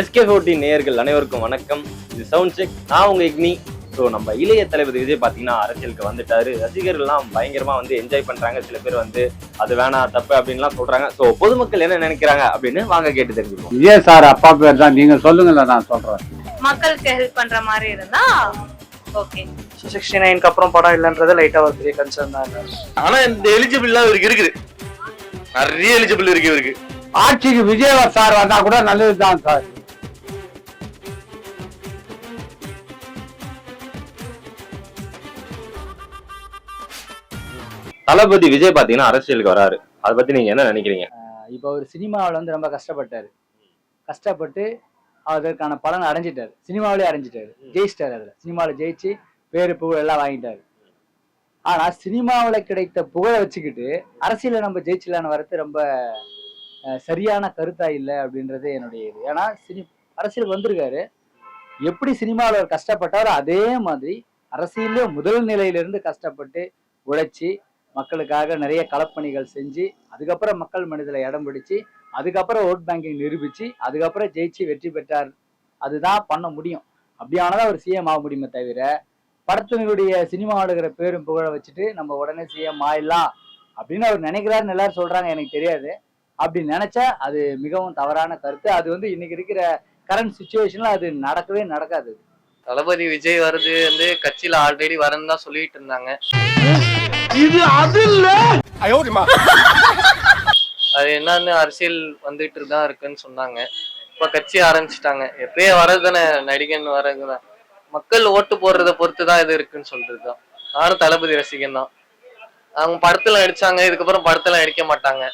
SK forty நேயர்கள் அனைவருக்கும் வணக்கம். இது சவுண்ட் செக். நான் உங்க இக்னி. ஸோ நம்ம இளைய தளபதி விஜய் பார்த்தீங்கன்னா அரசியலுக்கு வந்துட்டாரு. ரசிகர்கள்லாம் பயங்கரமா வந்து என்ஜாய் பண்றாங்க. சில பேர் வந்து அது வேணாம் தப்பு அப்படின்லாம் சொல்றாங்க. ஸோ பொதுமக்கள் என்ன நினைக்கிறாங்க அப்படின்னு வாங்க கேட்டு தெரிஞ்சுப்போம் விஜய் சார் அப்பா பேர் தான். நீங்க சொல்லுங்களேன் நான் சொல்றேன். மக்களுக்கு ஹெல்ப் பண்ற மாதிரி இருந்தா ஓகே சிக்ஸ்டி நைனுக்கு அப்புறம் படம் இல்லைன்றது லைட்டா ஒரு பெரிய கன்சர்ன் தான் இருக்கு. ஆனா இந்த எலிஜிபிள் இவருக்கு இருக்குது. நிறைய எலிஜிபிள் இருக்கு இவருக்கு. ஆட்சிக்கு விஜய் சார் வந்தா கூட நல்லது தான் சார். தளபதி விஜய் பார்த்தீங்கன்னா அரசியலுக்கு வராரு. அதை பத்தி நீங்க என்ன நினைக்கிறீங்க? இப்போ அவர் சினிமாவில் வந்து ரொம்ப கஷ்டப்பட்டாரு. கஷ்டப்பட்டு அதற்கான பலன் அடைஞ்சிட்டாரு. சினிமாவிலே அடைஞ்சிட்டாரு. ஜெயிச்சிட்டாரு அதில். சினிமாவில் ஜெயிச்சு பேரு புகழ் எல்லாம் வாங்கிட்டாரு. ஆனா சினிமாவில் கிடைத்த புகழை வச்சுக்கிட்டு அரசியல நம்ம ஜெயிச்சிடலான்னு வரது ரொம்ப சரியான கருத்தா இல்லை அப்படின்றது என்னுடைய இது. ஏன்னா சினி அரசியலுக்கு வந்திருக்காரு. எப்படி சினிமாவில் அவர் கஷ்டப்பட்டாரோ அதே மாதிரி அரசியலே முதல் நிலையிலிருந்து கஷ்டப்பட்டு உழைச்சி மக்களுக்காக நிறைய களப்பணிகள் செஞ்சு அதுக்கப்புறம் மக்கள் மனதில் இடம் பிடிச்சி அதுக்கப்புறம் ஓட் பேங்கிங் நிரூபிச்சு அதுக்கப்புறம் ஜெயிச்சு வெற்றி பெற்றார். அதுதான் பண்ண முடியும். அப்படியானதான் அவர் சிஎம் ஆக முடியுமே தவிர படத்தினுடைய சினிமா ஆடுகிற பேரும் புகழ வச்சுட்டு நம்ம உடனே சிஎம் ஆயிடலாம் அப்படின்னு அவர் நினைக்கிறாருன்னு எல்லாரும் சொல்றாங்க எனக்கு தெரியாது. அப்படி நினைச்சா அது மிகவும் தவறான கருத்து. அது வந்து இன்னைக்கு இருக்கிற கரண்ட் சுச்சுவேஷன்ல அது நடக்கவே நடக்காது. தளபதி விஜய் வருது வந்து கட்சியில ஆல்ரெடி வரேன்னு தான் சொல்லிட்டு இருந்தாங்க. அது என்னன்னு அரசியல் வந்துட்டு தான் இருக்குன்னு சொன்னாங்க. இப்ப கட்சி ஆரம்பிச்சிட்டாங்க. எப்பயே வர்றதுதானே நடிகன் வர்றதுதான் மக்கள் ஓட்டு போடுறத பொறுத்து தான் இது இருக்குன்னு சொல்றதுதான் நானும் தளபதி ரசிகன் தான். அவங்க படத்துல நடிச்சாங்க இதுக்கப்புறம் படத்துல நடிக்க மாட்டாங்க.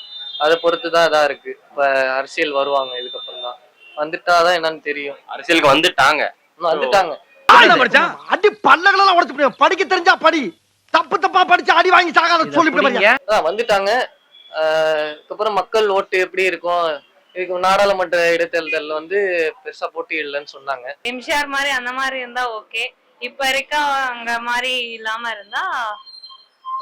அதை பொறுத்து தான் இதா இருக்கு. இப்ப அரசியல் வருவாங்க இதுக்கப்புறம் தான். வந்துட்டாதான் என்னன்னு தெரியும். அரசியலுக்கு வந்துட்டாங்க. இன்னும் வந்துட்டாங்க அடி பல்லகளெல்லாம் உடைச்சு. படிக்க தெரிஞ்சா படி. தப்பு தப்பா படிச்சு அடி வாங்கி சாகாத சொல்லி அதான் வந்துட்டாங்க. ஆஹ் இதுக்கப்புறம் மக்கள் ஓட்டு எப்படி இருக்கும்? இதுக்கு நாடாளுமன்ற இடைத்தேர்தல் வந்து பெருசா போட்டி இல்லைன்னு சொன்னாங்க. எம்ஜிஆர் மாதிரி அந்த மாதிரி இருந்தா ஓகே. இப்ப இருக்க அங்க மாதிரி இல்லாம இருந்தா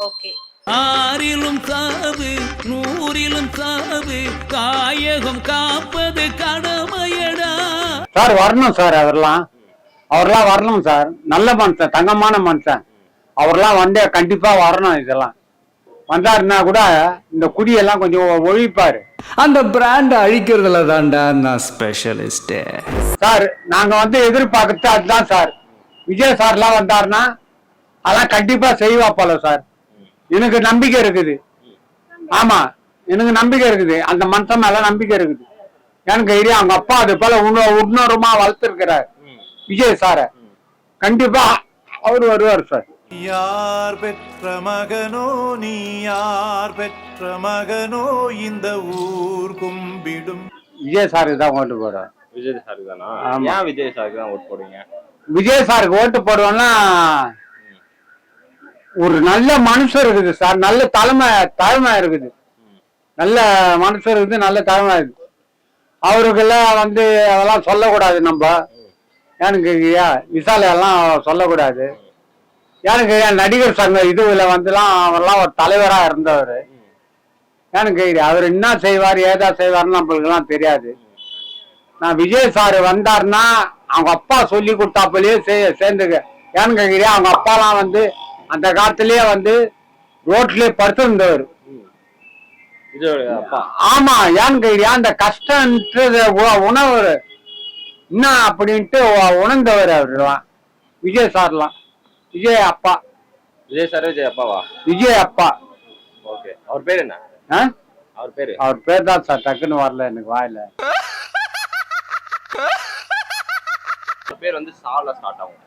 ஓகே. ஆறிலும் சாவு நூறிலும் சாவு காயகம் காப்பது கடமையடா. சார் வரணும் சார் அவர்லாம் அவர்லாம் வரணும் சார். நல்ல மனுஷன் தங்கமான மனுஷன். அவர்லாம் வந்தே கண்டிப்பா வரணும் இதெல்லாம். வந்தாருன்னா கூட இந்த குடியெல்லாம் கொஞ்சம் ஒழிப்பாரு. அந்த பிராண்ட் அழிக்கிறதுல தான்டா நான் ஸ்பெஷலிஸ்ட் சார் நாங்க வந்து எதிர்பார்க்கறது அதுதான் சார். விஜய் சார்லாம் வந்தாருன்னா அதெல்லாம் கண்டிப்பா செய்வா போல சார். எனக்கு நம்பிக்கை இருக்குது. ஆமா எனக்கு நம்பிக்கை இருக்குது. அந்த மனுஷன் மேல நம்பிக்கை இருக்குது. எனக்கு ஐடியா அவங்க அப்பா அது போல உண உன்னோரமா வளர்த்துருக்கிறார். விஜய் சார. கண்டிப்பா அவர் வருவார் சார். யார் பெற்ற மகனோ நீ யார் பெற்ற மகனோ இந்த ஊர் கும்பிடும். விஜய் சாருக்கு தான் ஓட்டு போடுவார் விஜய் சாருக்கு தானா? ஆமா. ஏன் விஜய் சாருக்கு தான் ஓட் போடுவீங்க விஜய் சாருக்கு ஓட்டு போடுவோம்னா ஒரு நல்ல மனுஷன் இருக்குது சார். நல்ல தலைமை தலைமை இருக்குது. நல்ல மனுஷன் இருக்குது நல்ல தலைமை இருக்குது. அவருக்கெல்லாம் வந்து அதெல்லாம் சொல்லக்கூடாது நம்ம. எனக்கு ஐயா விசாலையெல்லாம் சொல்லக்கூடாது. எனக்கு நடிகர் சங்க இதுல வந்துலாம் அவரெல்லாம் ஒரு தலைவரா இருந்தவர். எனக்கு அவர் என்ன செய்வார் ஏதா செய்வார்னு நம்மளுக்கெல்லாம் தெரியாது. நான் விஜய் சார் வந்தாருன்னா அவங்க அப்பா சொல்லி கொடுத்தாப்புலயே சே சேர்ந்துக்க. ஏன்னு கேட்குறியா அவங்க அப்பாலாம் வந்து அந்த காலத்திலேயே வந்து ரோட்லயே படுத்திருந்தவர். ஆமா ஏன்னு கேட்குறியா அந்த கஷ்டன்றது உணவர் என்ன அப்படின்ட்டு உணர்ந்தவர் அவர்லாம் விஜய் சார்லாம். விஜய் அப்பா விஜய் சார் விஜய் அப்பாவா விஜய் அப்பா ஓகே. அவர் பேர் என்ன? ஆ? அவர் பேரு? அவர் பேர் தான் சார் டக்குன்னு வரல எனக்கு வாயில. பேர் வந்து சால ஸ்டார்ட் ஆகும்.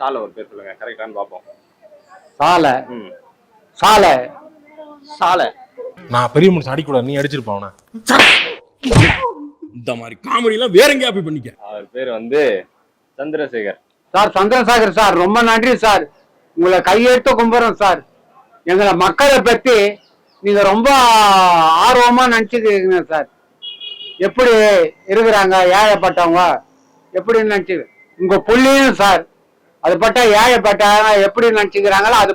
சால ஒரு பேர் சொல்லுங்க கரெக்டானு பார்ப்போம். சாலை. ம். சாலை. சாலை. நான் பெரிய மனுஷன் அடிக்கூடாது. நீ அடிச்சிருப்பான் அவனை. இந்த மாதிரி காமெடி எல்லாம் வேற எங்கேயா போய் பண்ணிக்க. அவர் பேர் வந்து சந்திரசேகர். சார் சந்திரசாகர் சார் ரொம்ப நன்றி சார். உங்களை கையெடுத்து கும்பிட்றோம் சார். எங்களை மக்களை பற்றி நீங்கள் ரொம்ப ஆர்வமாக நினச்சிக்கிறீங்க சார். எப்படி இருக்கிறாங்க ஏழைப்பட்டவங்க? எப்படி நினச்சி உங்கள் புள்ளியும் சார். அது பட்டா ஏழைப்பட்டவங்க எப்படி நினச்சிக்கிறாங்களோ அது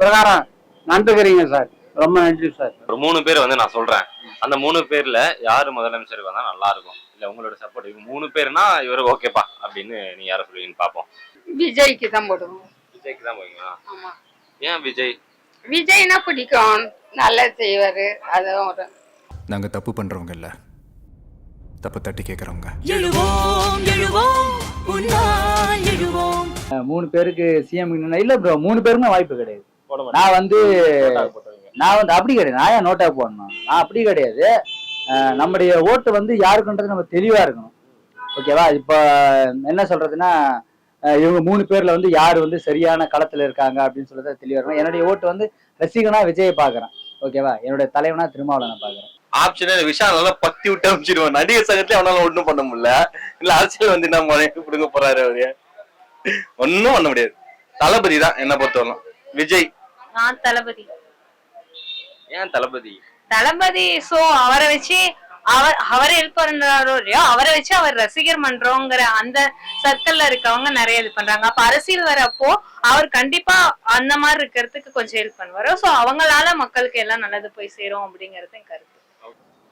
பிரகாரம் நடந்துக்கிறீங்க சார். ரொம்ப நன்றி சார். ஒரு மூணு பேர் வந்து நான் சொல்கிறேன் அந்த மூணு பேரில் யார் முதலமைச்சருக்கு வந்தால் நல்லா இருக்கும். இல்ல உங்களோட சப்போர்ட் இவங்க மூணு பேர்னா இவர் ஓகேப்பா அப்படின்னு நீ யாரை சொல்லுவீங்கன்னு பாப்போம் விஜய்க்கு தான் போடுவோம். விஜய்க்கு தான் போவீங்களா? ஆமா. ஏன் விஜய்? விஜய்னா பிடிக்கும். நல்லா செய்வாரு. அதுவும் ஒரு நாங்கள் தப்பு பண்ணுறவங்க இல்லை. தப்பு தட்டி கேட்குறவங்க எழுவோம் எழுவோம். உன்னால் எழுவோம். மூணு பேருக்கு சிஎம் இல்ல ப்ரோ மூணு பேருமே வாய்ப்பு கிடையாது. போட மாட்டேன். நான் வந்து நான் வந்து அப்படி கிடையாது. நான் ஏன் நோட்டா போடணும்? நான் அப்படி கிடையாது. நம்முடைய ஓட்டு வந்து யாருக்குன்றது நம்ம தெளிவா இருக்கணும். ஓகேவா இப்போ என்ன சொல்றதுன்னா இவங்க மூணு பேர்ல வந்து யார் வந்து சரியான களத்துல இருக்காங்க அப்படின்னு சொல்றத தெளிவா இருக்கணும். என்னுடைய ஓட்டு வந்து ரசிகனா விஜயை பாக்குறேன் ஓகேவா என்னுடைய தலைவனா திருமாவளவனை பாக்குறேன் ஆப்ஷனே விஷயம் நல்லா பத்தி விட்டு அமைச்சிருவான் நடிகர் சங்கத்துல அவனால ஒண்ணும் பண்ண முடியல. இல்ல அரசியல் வந்து என்ன கொடுங்க போறாரு அவரு? ஒண்ணும் பண்ண முடியாது. தளபதி தான் என்ன பொறுத்தவரைக்கும் விஜய். நான் தளபதி. ஏன் தளபதி? தளபதி சோ அவரை வச்சு அவர் அவரை ஹெல்ப் பண்றாரோ இல்லையோ அவரை வச்சு அவர் ரசிகர் மன்றோங்கிற அந்த சர்க்கிள்ல இருக்கவங்க நிறைய இது பண்றாங்க. அப்ப அரசியல் வரப்போ அவர் கண்டிப்பா அந்த மாதிரி இருக்கிறதுக்கு கொஞ்சம் ஹெல்ப் பண்ணுவாரு. சோ அவங்களால மக்களுக்கு எல்லாம் நல்லது போய் சேரும் அப்படிங்கறது என் கருத்து.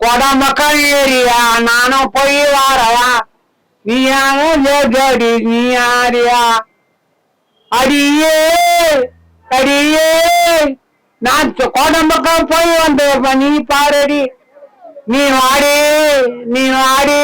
கொடமக்கள் ஏரியா நானும் போய் வாரவா நீ யாரும் ஜோடி நீ யாரியா? அடியே அடியே. நான் கோடம்பக்கம் போய் வந்தேன் நீ பாரடி. நீ வாடி. நீ வாடி.